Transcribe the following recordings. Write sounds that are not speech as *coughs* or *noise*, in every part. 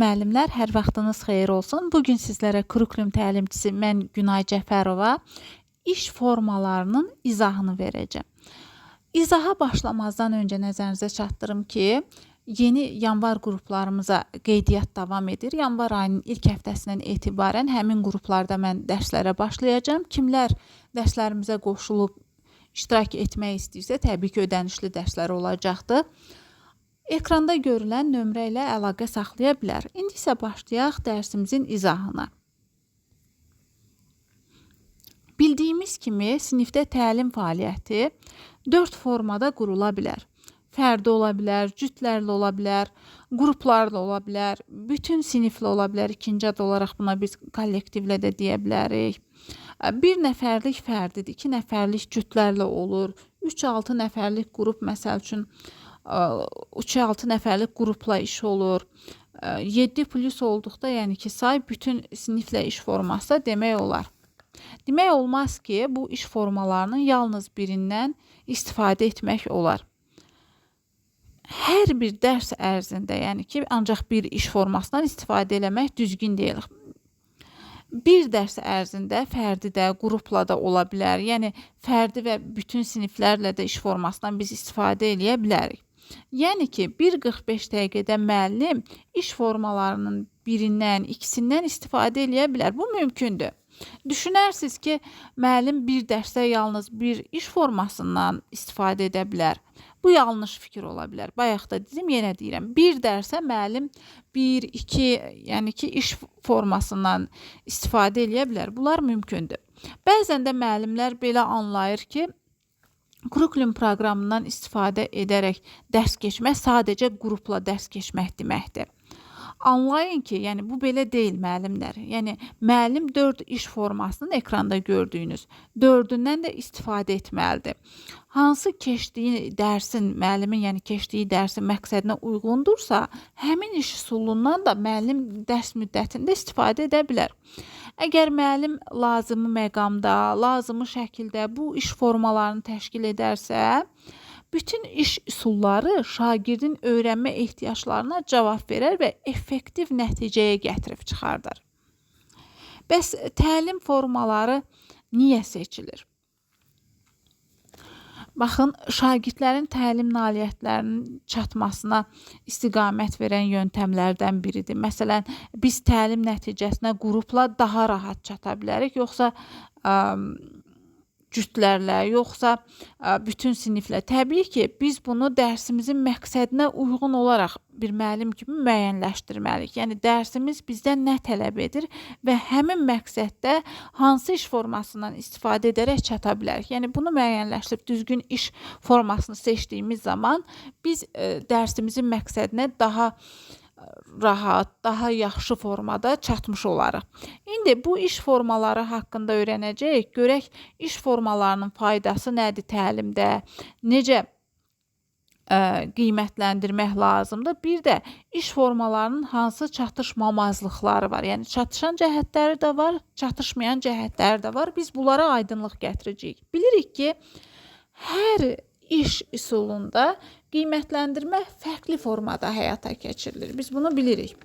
müəllimlər, hər vaxtınız xeyir olsun. Bu gün sizlərə kurikulum təlimçisi mən Günay Cəfərova iş formalarının izahını verəcəm. İzaha başlamazdan öncə nəzərinizə çatdırım ki, yeni yanvar qruplarımıza qeydiyyat davam edir. Yanvar ayının ilk həftəsindən etibarən həmin qruplarda mən dərslərə başlayacağam. Kimlər dərslərimizə qoşulub iştirak etmək istəyirsə, təbii ki, ödənişli dərslər olacaqdır. Ekranda görülən nömrə ilə əlaqə saxlaya bilər. İndi isə başlayaq dərsimizin izahına. Bildiyimiz kimi sinifdə təlim fəaliyyəti 4 formada qurula bilər. Fərdi ola bilər, cütlərlə ola bilər, qruplarla ola bilər, bütün siniflə ola bilər. İkinci ad olaraq buna biz kollektivlə də deyə bilərik. Bir nəfərlik fərdidir, 2 nəfərlik cütlərlə olur. 3-6 nəfərlik qrup məsəl üçün 3-6 nəfərlik qrupla iş olur. 7 plus olduqda, yəni ki, say bütün siniflə iş forması demək olar. Demək olmaz ki, bu iş formalarının yalnız birindən istifadə etmək olar. Hər bir dərs ərzində, yəni ki, ancaq bir iş formasından istifadə eləmək düzgün deyil. Bir dərs ərzində fərdi də, qrupla da ola bilər. Yəni fərdi və bütün siniflərlə də iş formasından biz istifadə eləyə bilərik. Yəni ki, 1:45 dəqiqədə müəllim iş formalarının birindən, ikisindən istifadə eləyə bilər. Bu mümkündür. Düşünərsiniz ki, müəllim bir dərsdə yalnız bir iş formasından istifadə edə bilər. Bu yanlış fikir ola bilər. Bayaq da dedim, yenə deyirəm. Bir dərsə müəllim 1, 2, yəni ki, iş formasından istifadə eləyə bilər. Bunlar mümkündür. Bəzən də müəllimlər belə anlayır ki, Kurikulum proqramından istifadə edərək dərs keçmək sadəcə qrupla dərs keçmək deməkdir. Anlayın ki, yəni bu belə deyil müəllimlər. Yəni müəllim 4 iş formasının ekranda gördüyünüz 4-ündən də istifadə etməlidir. Hansı keçdiyi dərsin, müəllimin yəni keçdiyi dərsin məqsədinə uyğundursa, həmin iş üsulundan da müəllim dərs müddətində istifadə edə bilər. Əgər müəllim lazımi məqamda, lazımi şəkildə bu iş formalarını təşkil edərsə, bütün iş üsulları şagirdin öyrənmə ehtiyaclarına cavab verər və effektiv nəticəyə gətirib çıxardar. Bəs təlim formaları niyə seçilir? Baxın, şagirdlərin təlim nailiyyətlərinin çatmasına istiqamət verən yöntəmlərdən biridir. Məsələn, biz təlim nəticəsinə qrupla daha rahat çata bilərik, yoxsa ə, cütlərlə, yoxsa bütün siniflə. Təbii ki, biz bunu dərsimizin məqsədinə uyğun olaraq bir müəllim kimi müəyyənləşdirməliyik. Yəni dərsimiz bizdən nə tələb edir və həmin məqsəddə hansı iş formasından istifadə edərək çata bilərik. Yəni bunu müəyyənləşdirib düzgün iş formasını seçdiyimiz zaman biz ə, dərsimizin məqsədinə daha rahat, daha yaxşı formada çatmış olarıq. İndi bu iş formaları haqqında öyrənəcəyik. Görək iş formalarının faydası nədir təlimdə? Necə ə, qiymətləndirmək lazımdır. Bir də iş formalarının hansı çatışmamazlıqları var. Yəni çatışan cəhətləri də var, çatışmayan cəhətləri də var. Biz bunlara aydınlıq gətirəcəyik. Bilirik ki, hər iş üsulunda qiymətləndirmə fərqli formada həyata keçirilir. Biz bunu bilirik.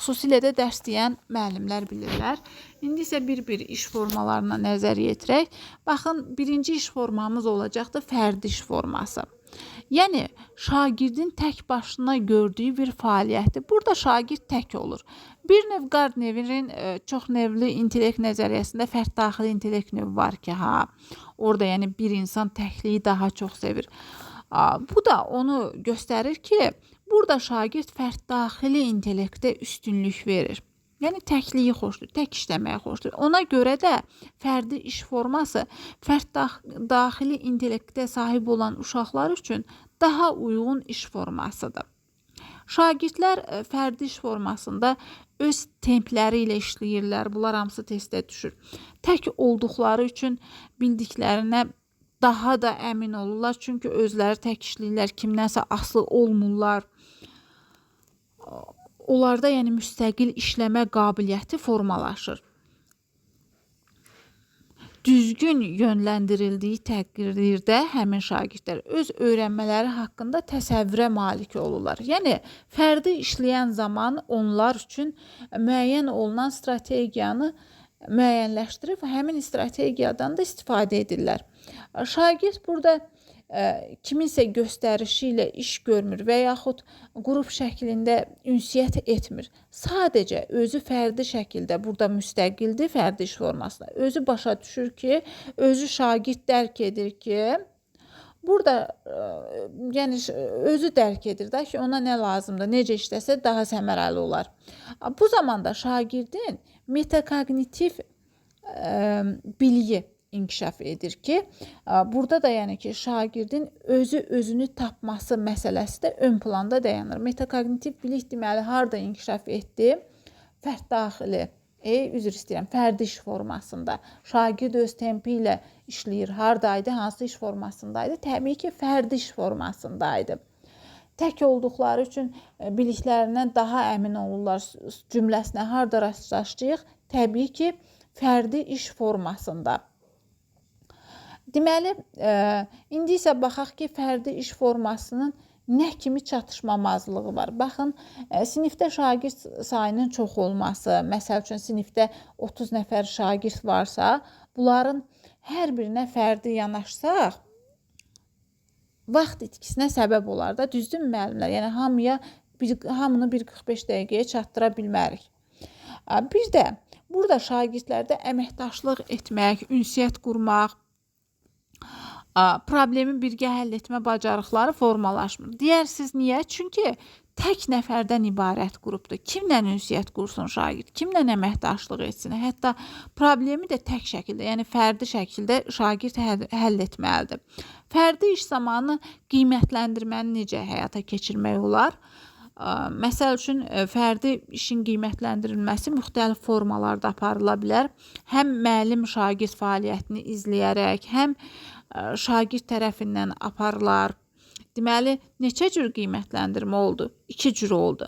Xüsusilə də dərs deyən müəllimlər bilirlər. İndi isə bir-bir iş formalarına nəzər yetirək. Baxın, birinci iş formamız olacaqdır fərdi iş forması. Yəni şagirdin tək başına gördüyü bir fəaliyyətdir. Burada şagird tək olur. Bir növ Gardnerin e, çox nevli intellekt nəzəriyyəsində fərd daxili intellekt növü var ki, ha. Orada yəni bir insan təkliyi daha çox sevir. Bu da onu göstərir ki, burada şagird fərd daxili intellektə üstünlük verir. Yəni təkliyi xoşdur, tək işləməyi xoşdur. Ona görə də fərdi iş forması fərd daxili intellektə sahib olan uşaqlar üçün daha uyğun iş formasıdır. Şagirdlər e, fərdi iş formasında öz templəri ilə işləyirlər. Bunlar hamısı testdə düşür. Tək olduqları üçün bildiklərinə daha da əmin olurlar. Çünki özləri tək işləyirlər, kimdənsə asılı olmurlar. Onlarda yəni müstəqil işləmə qabiliyyəti formalaşır. düzgün yönləndirildiyi təqdirdə həmin şagirdlər öz öyrənmələri haqqında təsəvvürə malik olurlar. Yəni fərdi işləyən zaman onlar üçün müəyyən olunan strategiyanı müəyyənləşdirib həmin strategiyadan da istifadə edirlər. Şagird burada ə, kiminsə göstərişi iş görmür və yaxud qrup şəklində ünsiyyət etmir. Sadəcə özü fərdi şəkildə burada müstəqildir fərdi iş formasında. Özü başa düşür ki, özü şagird dərk edir ki, Burada ə, yəni ş- özü dərk edir də ki, ona nə lazımdır, necə işləsə daha səmərəli olar. Bu zamanda şagirdin metakognitiv ə, biliyi inkişaf edir ki, burada da yəni ki, şagirdin özü özünü tapması məsələsi də ön planda dayanır. Metakognitiv bilik deməli harda inkişaf etdi? Fərd daxili E, üzr istəyirəm, fərdi iş formasında. Şagird öz tempi ilə işləyir. Hardaydı, hansı iş formasındaydı? Təbii ki, fərdi iş formasındaydı. Tək olduqları üçün biliklərindən daha əmin olurlar cümləsinə harda rastlaşdıq? Təbii ki, fərdi iş formasında. Deməli, ə, indi isə baxaq ki, fərdi iş formasının nə kimi çatışmamazlığı var. Baxın, ə, sinifdə şagird sayının çox olması, məsəl üçün sinifdə 30 nəfər şagird varsa, bunların hər birinə fərdi yanaşsaq, vaxt itkisinə səbəb olar da, düzdürmü müəllimlər? Yəni hamıya bir hamını bir 45 dəqiqəyə çatdıra bilmərik. Ə, Bir də burada şagirdlərdə əməkdaşlıq etmək, ünsiyyət qurmaq, problemi birgə həll etmə bacarıqları formalaşmır. Deyərsiniz niyə? Çünki tək nəfərdən ibarət qrupdur. Kimlə ünsiyyət qursun şagird? Kimlə əməkdaşlıq etsin? Hətta problemi də tək şəkildə, yəni fərdi şəkildə şagird həll, etməlidir. Fərdi iş zamanı qiymətləndirməni necə həyata keçirmək olar? Məsəl üçün fərdi işin qiymətləndirilməsi müxtəlif formalarda aparıla bilər. Həm müəllim şagird fəaliyyətini izləyərək, həm şagird tərəfindən aparılar. Deməli, neçə cür qiymətləndirmə oldu? 2 cür oldu.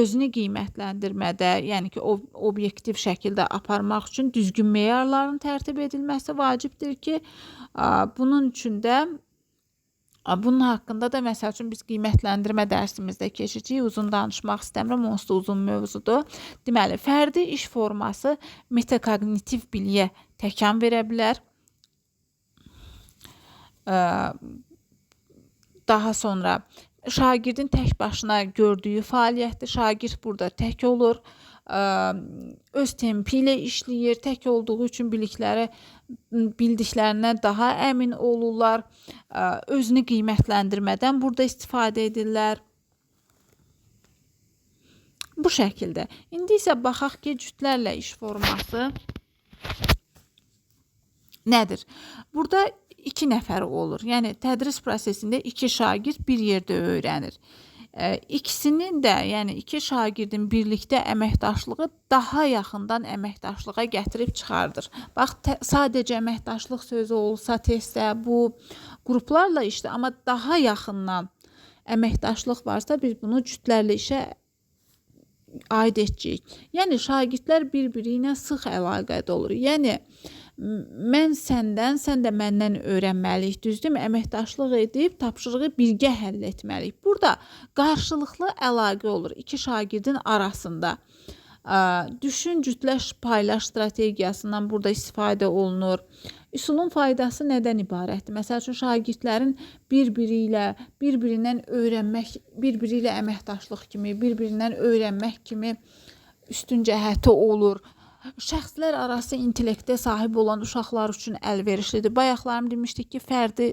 Özünü qiymətləndirmədə, yəni ki, ob obyektiv şəkildə aparmaq üçün düzgün meyarların tərtib edilməsi vacibdir ki, bunun üçün də Bunun haqqında da məsəl üçün biz qiymətləndirmə dərsimizdə keçəcəyik. Uzun danışmaq istəmirəm, onsuz da uzun mövzudur. Deməli, fərdi iş forması metakognitiv biliyə təkan verə bilər. Daha sonra şagirdin tək başına gördüyü fəaliyyətdir. Şagird burada tək olur. Öz tempi ilə işləyir. Tək olduğu üçün bilikləri bildiklərindən daha əmin olurlar. Özünü qiymətləndirmədən burada istifadə edirlər. Bu şəkildə. İndi isə baxaq ki, cütlərlə iş forması nədir? Burada iki nəfər olur. Yəni tədris prosesində iki şagird bir yerdə öyrənir. Ə, İkisinin də, yəni iki şagirdin birlikdə əməkdaşlığı daha yaxından əməkdaşlığa gətirib çıxardır. Bax, sadəcə əməkdaşlıq sözü olsa testdə bu qruplarla işdə, amma daha yaxından əməkdaşlıq varsa biz bunu cütlərlə işə aid edəcəyik. Yəni şagirdlər bir-biri ilə sıx əlaqədə olur. Yəni mən səndən, sən də məndən öyrənməliyik, düzdürmü? Əməkdaşlıq edib tapşırığı birgə həll etməliyik. Burada qarşılıqlı əlaqə olur iki şagirdin arasında. Düşün, cütləş, paylaş strategiyasından burada istifadə olunur. Üsulun faydası nədən ibarətdir? Məsəl üçün şagirdlərin bir-biri ilə, bir-birindən öyrənmək, bir-biri ilə əməkdaşlıq kimi, bir-birindən öyrənmək kimi üstün cəhəti olur. Şəxslər arası intellektə sahib olan uşaqlar üçün əlverişlidir. Bayaqlarım demişdik ki, fərdi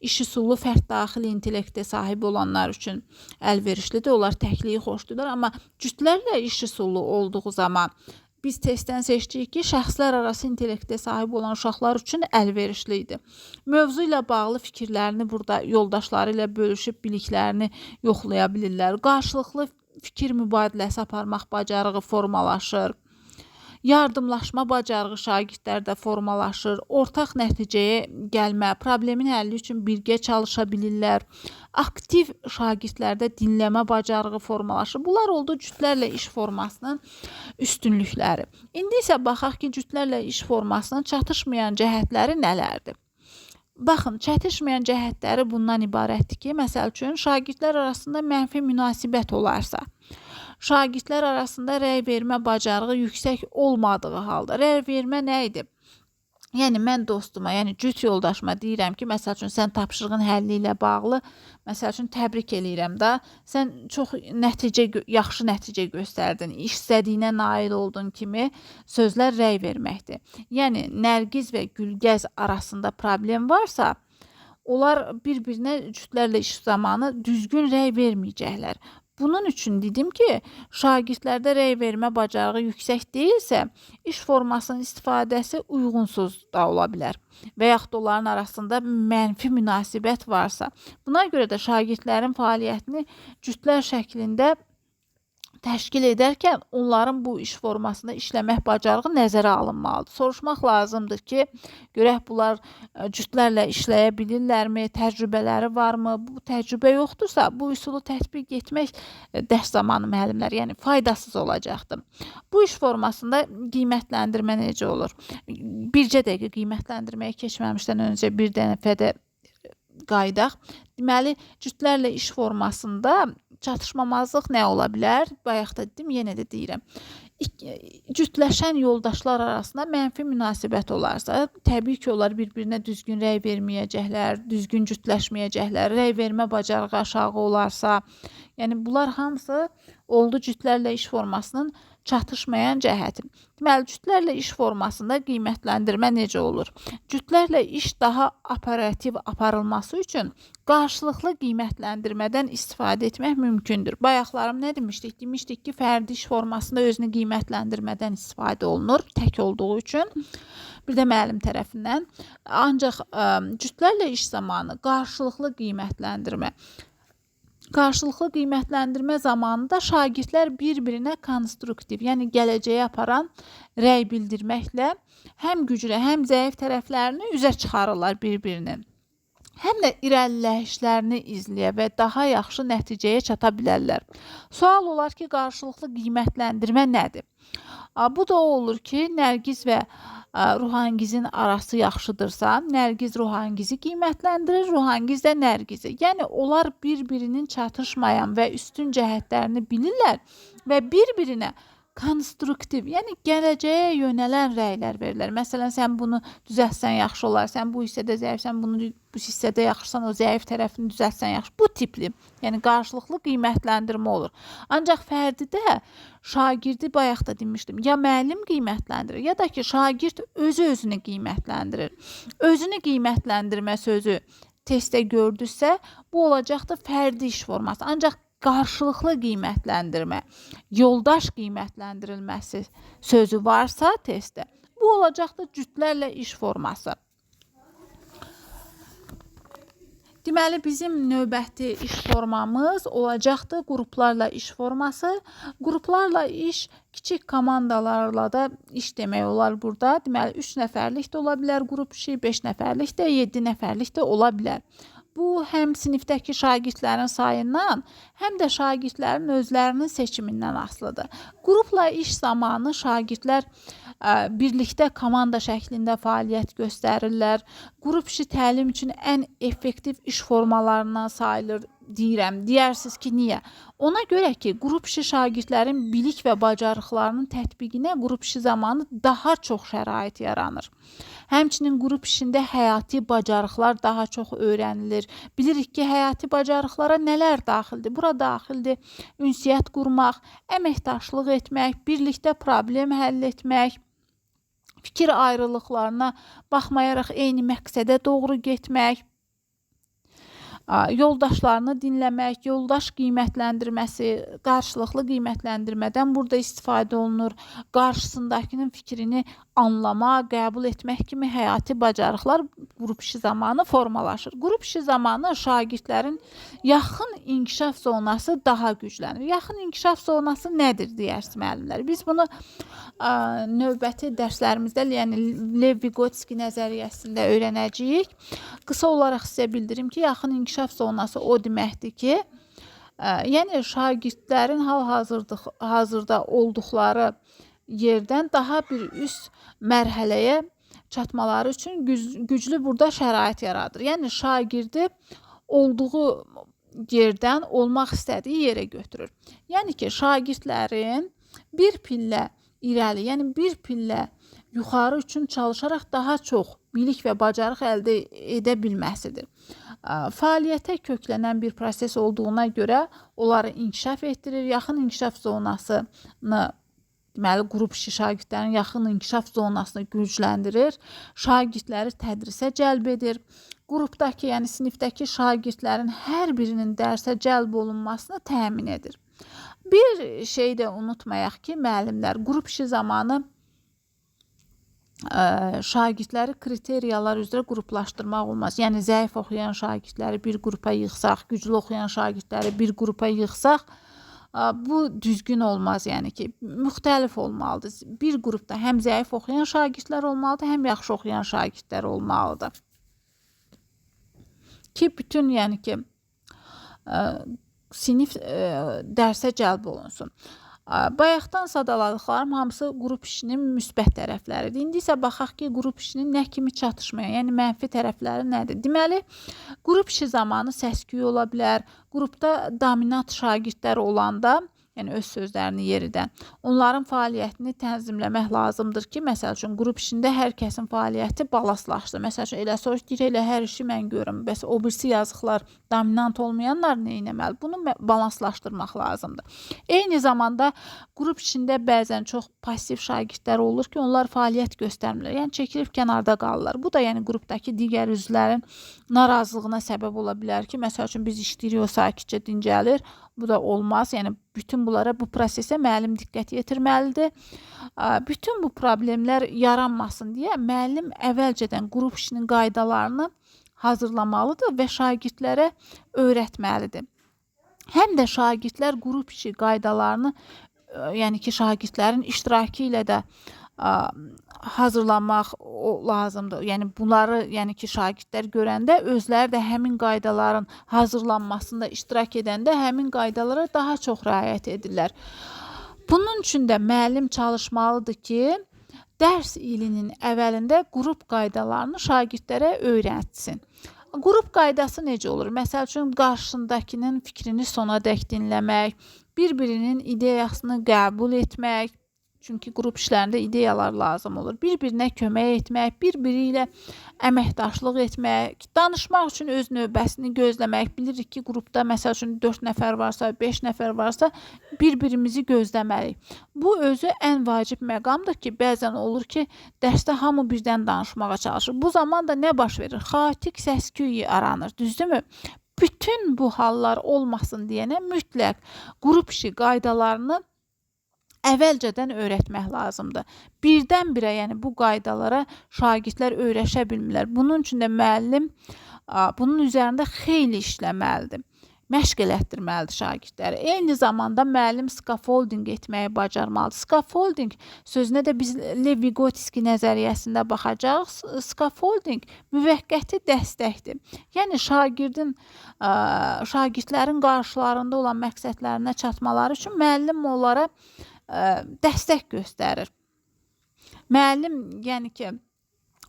iş üsulu fərd daxili intellektə sahib olanlar üçün əlverişlidir. Onlar təkliyi xoşlayırlar, amma cütlərlə iş üsulu olduğu zaman biz testdən seçdik ki, şəxslər arası intellektə sahib olan uşaqlar üçün əlverişli idi. Mövzu ilə bağlı fikirlərini burada yoldaşları ilə bölüşüb biliklərini yoxlaya bilirlər. Qarşılıqlı fikir mübadiləsi aparmaq bacarığı formalaşır. Yardımlaşma bacarığı şagirdlərdə formalaşır, ortaq nəticəyə gəlmə, problemin həlli üçün birgə çalışa bilirlər. Aktiv şagirdlərdə dinləmə bacarığı formalaşır. Bunlar oldu cütlərlə iş formasının üstünlükləri. İndi isə baxaq ki, cütlərlə iş formasının çatışmayan cəhətləri nələrdir? Baxın, çatışmayan cəhətləri bundan ibarətdir ki, məsəl üçün şagirdlər arasında mənfi münasibət olarsa, şagirdlər arasında rəy vermə bacarığı yüksək olmadığı halda, rəy vermə nə idi? Yəni mən dostuma, yəni cüt yoldaşıma deyirəm ki, məsəl üçün sən tapşırığın həlli ilə bağlı, məsəl üçün təbrik eləyirəm də, sən çox nəticə yaxşı nəticə göstərdin, istədiyinə nail oldun kimi sözlər rəy verməkdir. Yəni Nərgiz və Gülgəz arasında problem varsa, onlar bir-birinə cütlərlə iş zamanı düzgün rəy verməyəcəklər. Bunun üçün dedim ki, şagirdlərdə rəy vermə bacarığı yüksək deyilsə, iş formasının istifadəsi uyğunsuz da ola bilər və yaxud onların arasında mənfi münasibət varsa. Buna görə də şagirdlərin fəaliyyətini cütlər şəklində təşkil edərkən onların bu iş formasında işləmək bacarığı nəzərə alınmalıdır. Soruşmaq lazımdır ki, görək bunlar ə, cütlərlə işləyə bilirlərmi, təcrübələri varmı? Bu təcrübə yoxdursa, bu üsulu tətbiq etmək ə, dərs zamanı müəllimlər, yəni faydasız olacaqdır. Bu iş formasında qiymətləndirmə necə olur? Bircə dəqiqə qiymətləndirməyə keçməmişdən öncə bir dəfə də qaydaq. Deməli, cütlərlə iş formasında çatışmamazlıq nə ola bilər? Bayaq da dedim, yenə də deyirəm. İk- Cütləşən yoldaşlar arasında mənfi münasibət olarsa, təbii ki, onlar bir-birinə düzgün rəy verməyəcəklər, düzgün cütləşməyəcəklər, rəy vermə bacarığı aşağı olarsa, yəni bunlar hamısı oldu cütlərlə iş formasının çatışmayan cəhəti. Deməli, cütlərlə iş formasında qiymətləndirmə necə olur? Cütlərlə iş daha operativ aparılması üçün qarşılıqlı qiymətləndirmədən istifadə etmək mümkündür. Bayaqlarım nə demişdik? Demişdik ki, fərdi iş formasında özünü qiymətləndirmədən istifadə olunur, tək olduğu üçün. Bir də müəllim tərəfindən. Ancaq ə, cütlərlə iş zamanı qarşılıqlı qiymətləndirmə Qarşılıqlı qiymətləndirmə zamanında şagirdlər bir-birinə konstruktiv, yəni gələcəyə aparan rəy bildirməklə həm güclü, həm zəif tərəflərini üzə çıxarırlar bir-birinin. Həm də irəliləyişlərini izləyə və daha yaxşı nəticəyə çata bilərlər. Sual olar ki, qarşılıqlı qiymətləndirmə nədir? Bu da olur ki, Nərgiz və Ruhangizin arası yaxşıdırsa, Nərgiz Ruhangizi qiymətləndirir, Ruhangiz də Nərgizi. Yəni onlar bir-birinin çatışmayan və üstün cəhətlərini bilirlər və bir-birinə konstruktiv, yəni gələcəyə yönələn rəylər verirlər. Məsələn, sən bunu düzəltsən yaxşı olar, sən bu hissədə zəifsən, bunu bu hissədə yaxşısan, o zəif tərəfini düzəltsən yaxşı. Bu tipli, yəni qarşılıqlı qiymətləndirmə olur. Ancaq fərdidə şagirdi bayaq da demişdim, ya müəllim qiymətləndirir, ya da ki, şagird özü özünü qiymətləndirir. Özünü qiymətləndirmə sözü testdə gördüsə, bu olacaqdır fərdi iş forması. Ancaq qarşılıqlı qiymətləndirmə, yoldaş qiymətləndirilməsi sözü varsa testdə, bu olacaqdır cütlərlə iş forması. Deməli bizim növbəti iş formamız olacaqdır qruplarla iş forması. Qruplarla iş kiçik komandalarla da iş demək olar burada. Deməli 3 nəfərlik də ola bilər qrup işi, 5 nəfərlik də, 7 nəfərlik də ola bilər. Bu həm sinifdəki şagirdlərin sayından, həm də şagirdlərin özlərinin seçimindən asılıdır. Qrupla iş zamanı şagirdlər birlikdə komanda şəklində fəaliyyət göstərirlər. Qrup işi təlim üçün ən effektiv iş formalarından sayılır deyirəm. Deyərsiniz ki, niyə? Ona görə ki, qrup işi şagirdlərin bilik və bacarıqlarının tətbiqinə qrup işi zamanı daha çox şərait yaranır. Həmçinin qrup işində həyati bacarıqlar daha çox öyrənilir. Bilirik ki, həyati bacarıqlara nələr daxildir? Bura daxildir ünsiyyət qurmaq, əməkdaşlıq etmək, birlikdə problem həll etmək, fikir ayrılıqlarına baxmayaraq eyni məqsədə doğru getmək, yoldaşlarını dinləmək, yoldaş qiymətləndirməsi, qarşılıqlı qiymətləndirmədən burada istifadə olunur. Qarşısındakının fikrini anlama, qəbul etmək kimi həyati bacarıqlar qrup işi zamanı formalaşır. Qrup işi zamanı şagirdlərin yaxın inkişaf zonası daha güclənir. Yaxın inkişaf zonası nədir deyərsiniz müəllimlər? Biz bunu ə, növbəti dərslərimizdə, yəni Lev Vygotsky nəzəriyyəsində öyrənəcəyik. Qısa olaraq sizə bildirim ki, yaxın inkişaf zonası o deməkdir ki, ə, yəni şagirdlərin hal-hazırda hazırda olduqları yerdən daha bir üst mərhələyə çatmaları üçün güc güclü burada şərait yaradır. Yəni şagirdi olduğu yerdən olmaq istədiyi yerə götürür. Yəni ki, şagirdlərin bir pillə irəli, yəni bir pillə yuxarı üçün çalışaraq daha çox bilik və bacarıq əldə edə bilməsidir. Fəaliyyətə köklənən bir proses olduğuna görə onları inkişaf etdirir, yaxın inkişaf zonasını deməli qrup işi şagirdlərin yaxın inkişaf zonasını gücləndirir, şagirdləri tədrisə cəlb edir. Qrupdakı, yəni sinifdəki şagirdlərin hər birinin dərsə cəlb olunmasını təmin edir. Bir şey də unutmayaq ki, müəllimlər qrup işi zamanı ə, şagirdləri kriteriyalar üzrə qruplaşdırmaq olmaz. Yəni zəif oxuyan şagirdləri bir qrupa yığsaq, güclü oxuyan şagirdləri bir qrupa yığsaq, bu düzgün olmaz yəni ki, müxtəlif olmalıdır. Bir qrupda həm zəif oxuyan şagirdlər olmalıdır, həm yaxşı oxuyan şagirdlər olmalıdır. Ki bütün yəni ki, ə, sinif ə, dərsə cəlb olunsun. Bayaqdan sadaladıqlarım hamısı qrup işinin müsbət tərəfləridir. İndi isə baxaq ki, qrup işinin nə kimi çatışmayan, yəni mənfi tərəfləri nədir? Deməli, qrup işi zamanı səs-küy ola bilər. Qrupda dominant şagirdlər olanda yəni öz sözlərini yeridən. Onların fəaliyyətini tənzimləmək lazımdır ki, məsəl üçün qrup işində hər kəsin fəaliyyəti balastlaşdı. Məsəl üçün elə soruş deyir, elə hər işi mən görüm. Bəs o birisi yazıqlar dominant olmayanlar nə etməli? Bunu balanslaşdırmaq lazımdır. Eyni zamanda qrup işində bəzən çox passiv şagirdlər olur ki, onlar fəaliyyət göstərmirlər. Yəni çəkilib kənarda qalırlar. Bu da yəni qrupdakı digər üzvlərin narazılığına səbəb ola bilər ki, məsəl üçün biz işləyirik, o sakitcə dincəlir. Bu da olmaz. Yəni bütün bunlara bu prosesə müəllim diqqət yetirməlidir. Bütün bu problemlər yaranmasın deyə müəllim əvvəlcədən qrup işinin qaydalarını hazırlamalıdır və şagirdlərə öyrətməlidir. Həm də şagirdlər qrup işi qaydalarını yəni ki, şagirdlərin iştirakı ilə də hazırlanmaq lazımdır. Yəni bunları, yəni ki, şagirdlər görəndə özləri də həmin qaydaların hazırlanmasında iştirak edəndə həmin qaydalara daha çox riayət edirlər. Bunun üçün də müəllim çalışmalıdır ki, dərs ilinin əvvəlində qrup qaydalarını şagirdlərə öyrətsin. Qrup qaydası necə olur? Məsəl üçün qarşındakının fikrini sonadək dinləmək, bir-birinin ideyasını qəbul etmək, çünki qrup işlərində ideyalar lazım olur. Bir-birinə kömək etmək, bir-biri ilə əməkdaşlıq etmək, danışmaq üçün öz növbəsini gözləmək. Bilirik ki, qrupda məsəl üçün 4 nəfər varsa, 5 nəfər varsa, bir-birimizi gözləməliyik. Bu özü ən vacib məqamdır ki, bəzən olur ki, dərsdə hamı birdən danışmağa çalışır. Bu zaman da nə baş verir? Xaotik səs-küy aranır, düzdürmü? Bütün bu hallar olmasın deyənə mütləq qrup işi qaydalarını əvvəlcədən öyrətmək lazımdır. Birdən-birə, yəni bu qaydalara şagirdlər öyrəşə bilmirlər. Bunun üçün də müəllim bunun üzərində xeyli işləməlidir. Məşq elətdirməlidir şagirdləri. Eyni zamanda müəllim scaffolding etməyi bacarmalıdır. Scaffolding sözünə də biz Lev Vygotsky nəzəriyyəsində baxacağıq. Scaffolding müvəqqəti dəstəkdir. Yəni şagirdin şagirdlərin qarşılarında olan məqsədlərinə çatmaları üçün müəllim onlara dəstək göstərir. Müəllim, yəni ki,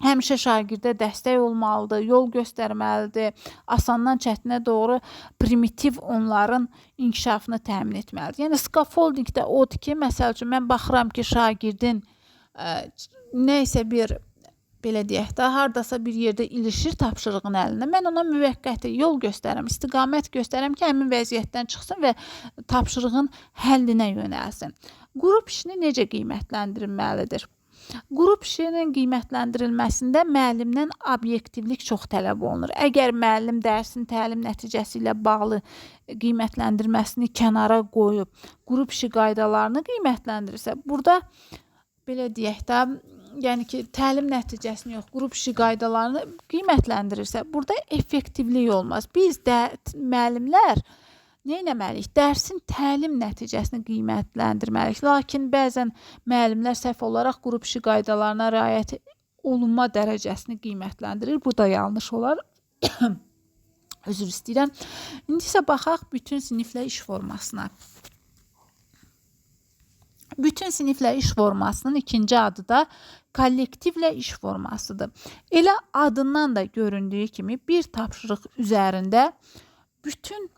həmişə şagirdə dəstək olmalıdır, yol göstərməlidir, asandan çətinə doğru primitiv onların inkişafını təmin etməlidir. Yəni scaffolding də odur ki, məsəl üçün mən baxıram ki, şagirdin ə, nə isə bir belə deyək də, hardasa bir yerdə ilişir tapşırığın əlinə. Mən ona müvəqqəti yol göstərəm, istiqamət göstərəm ki, həmin vəziyyətdən çıxsın və tapşırığın həllinə yönəlsin. Qrup işini necə qiymətləndirilməlidir? Qrup işinin qiymətləndirilməsində müəllimdən obyektivlik çox tələb olunur. Əgər müəllim dərsin təlim nəticəsi ilə bağlı qiymətləndirməsini kənara qoyub, qrup işi qaydalarını qiymətləndirirsə, burada belə deyək də, yəni ki, təlim nəticəsini yox, qrup işi qaydalarını qiymətləndirirsə, burada effektivlik olmaz. Biz də müəllimlər nə etməliyik? Dərsin təlim nəticəsini qiymətləndirməliyik. Lakin bəzən müəllimlər səhv olaraq qrup işi qaydalarına riayət olunma dərəcəsini qiymətləndirir. Bu da yanlış olar. *coughs* Üzr istəyirəm. İndi isə baxaq bütün siniflə iş formasına. Bütün siniflə iş formasının ikinci adı da kollektivlə iş formasıdır. Elə adından da göründüyü kimi bir tapşırıq üzərində bütün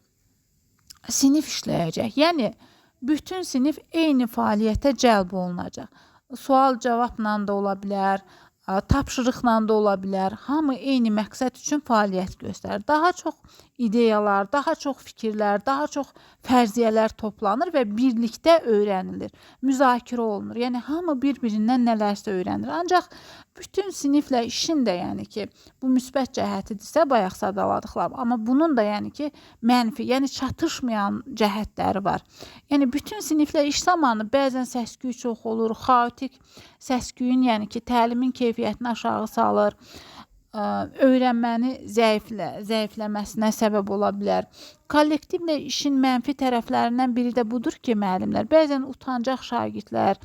sinif işləyəcək. Yəni bütün sinif eyni fəaliyyətə cəlb olunacaq. Sual-cavabla da ola bilər, tapşırıqla da ola bilər. Hamı eyni məqsəd üçün fəaliyyət göstərir. Daha çox ideyalar, daha çox fikirlər, daha çox fərziyyələr toplanır və birlikdə öyrənilir. Müzakirə olunur. Yəni hamı bir-birindən nələrsə öyrənir. Ancaq bütün siniflə işin də yəni ki, bu müsbət cəhətidirsə bayaq sadaladıqlarım, amma bunun da yəni ki, mənfi, yəni çatışmayan cəhətləri var. Yəni bütün siniflə iş zamanı bəzən səs-küy çox olur, xaotik səs-küyün yəni ki, təlimin keyfiyyətini aşağı salır öyrənməni zəiflə, zəifləməsinə səbəb ola bilər. Kollektivlə işin mənfi tərəflərindən biri də budur ki, müəllimlər bəzən utancaq şagirdlər,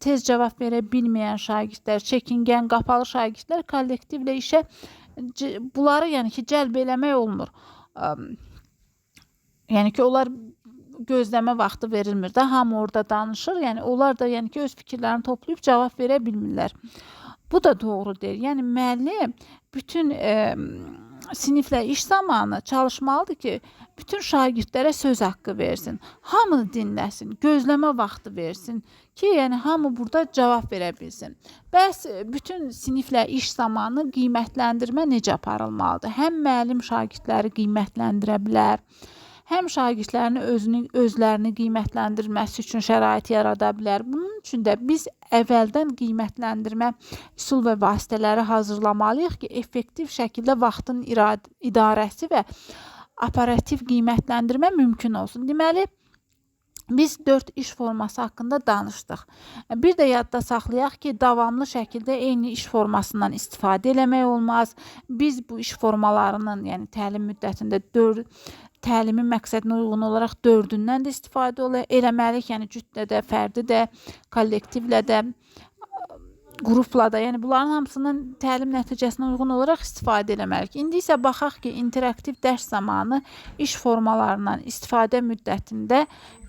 tez cavab verə bilməyən şagirdlər, çəkingən, qapalı şagirdlər kollektivlə işə bunları yəni ki, cəlb eləmək olmur. Yəni ki, onlar gözləmə vaxtı verilmir də, hamı orada danışır. Yəni onlar da yəni ki, öz fikirlərini toplayıb cavab verə bilmirlər. Bu da doğru deyil. Yəni müəllim bütün e, siniflə iş zamanı çalışmalıdır ki, bütün şagirdlərə söz haqqı versin. Hamını dinləsin, gözləmə vaxtı versin ki, yəni hamı burada cavab verə bilsin. Bəs bütün siniflə iş zamanı qiymətləndirmə necə aparılmalıdır? Həm müəllim şagirdləri qiymətləndirə bilər, həm şagirdlərin özünü özlərini qiymətləndirməsi üçün şərait yarada bilər. Bunun üçün də biz əvvəldən qiymətləndirmə üsul və vasitələri hazırlamalıyıq ki, effektiv şəkildə vaxtın idarəsi və operativ qiymətləndirmə mümkün olsun. Deməli, Biz 4 iş forması haqqında danışdıq. Bir də yadda saxlayaq ki, davamlı şəkildə eyni iş formasından istifadə eləmək olmaz. Biz bu iş formalarının, yəni təlim müddətində 4 təlimin məqsədinə uyğun olaraq dördündən də istifadə eləməliyik. Yəni cütlə də, fərdi də, kollektivlə də, qrupla da, yəni bunların hamısının təlim nəticəsinə uyğun olaraq istifadə eləməliyik. İndi isə baxaq ki, interaktiv dərs zamanı iş formalarından istifadə müddətində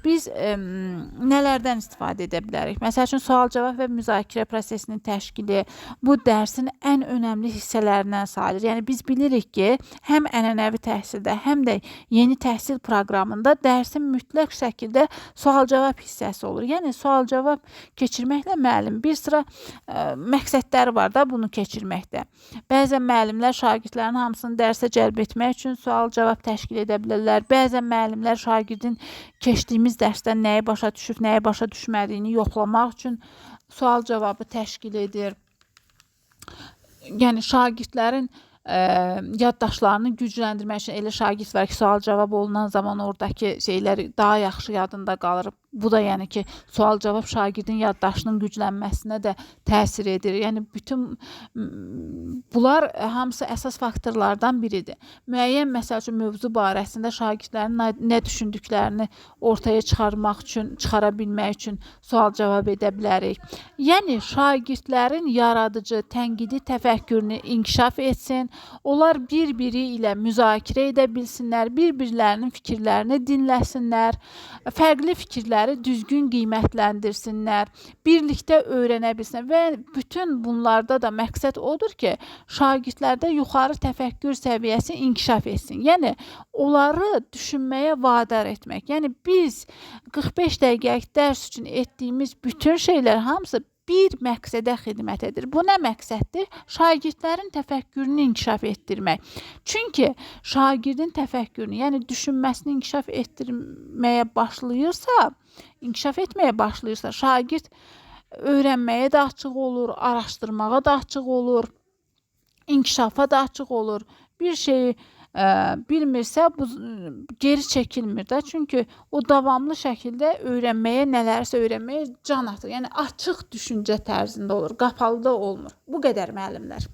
biz ə, nələrdən istifadə edə bilərik? Məsəl üçün sual-cavab və müzakirə prosesinin təşkili bu dərsin ən önəmli hissələrindən sayılır. Yəni biz bilirik ki, həm ənənəvi təhsildə, həm də yeni təhsil proqramında dərsin mütləq şəkildə sual-cavab hissəsi olur. Yəni sual-cavab keçirməklə müəllim bir sıra ə, məqsədləri var da bunu keçirməkdə. Bəzən müəllimlər şagirdlərin hamısını dərsə cəlb etmək üçün sual-cavab təşkil edə bilərlər. Bəzən müəllimlər şagirdin keçdiyimiz biz dərsdən nəyi başa düşüb, nəyi başa düşmədiyini yoxlamaq üçün sual-cavabı təşkil edir. Yəni şagirdlərin ə, yaddaşlarını gücləndirmək üçün elə şagird ki, sual-cavab olunan zaman oradakı şeylər daha yaxşı yadında qalır. Bu da yəni ki, sual-cavab şagirdin yaddaşının güclənməsinə də təsir edir. Yəni bütün bunlar hamısı əsas faktorlardan biridir. Müəyyən məsəl üçün mövzu barəsində şagirdlərin nə düşündüklərini ortaya çıxarmaq üçün, çıxara bilmək üçün sual-cavab edə bilərik. Yəni şagirdlərin yaradıcı, tənqidi təfəkkürünü inkişaf etsin, onlar bir-biri ilə müzakirə edə bilsinlər, bir-birlərinin fikirlərini dinləsinlər, fərqli fikirlər fikirləri düzgün qiymətləndirsinlər, birlikdə öyrənə bilsinlər və bütün bunlarda da məqsəd odur ki, şagirdlərdə yuxarı təfəkkür səviyyəsi inkişaf etsin. Yəni onları düşünməyə vadar etmək. Yəni biz 45 dəqiqəlik dərs üçün etdiyimiz bütün şeylər hamısı bir məqsədə xidmət edir. Bu nə məqsəddir? Şagirdlərin təfəkkürünü inkişaf etdirmək. Çünki şagirdin təfəkkürünü, yəni düşünməsini inkişaf etdirməyə başlayırsa, inkişaf etməyə başlayırsa, şagird öyrənməyə də açıq olur, araşdırmağa da açıq olur, inkişafa da açıq olur. Bir şeyi bilmirsə bu geri çəkilmir də. Çünki o davamlı şəkildə öyrənməyə, nələrsə öyrənməyə can atır. Yəni açıq düşüncə tərzində olur, qapalı olmur. Bu qədər müəllimlər.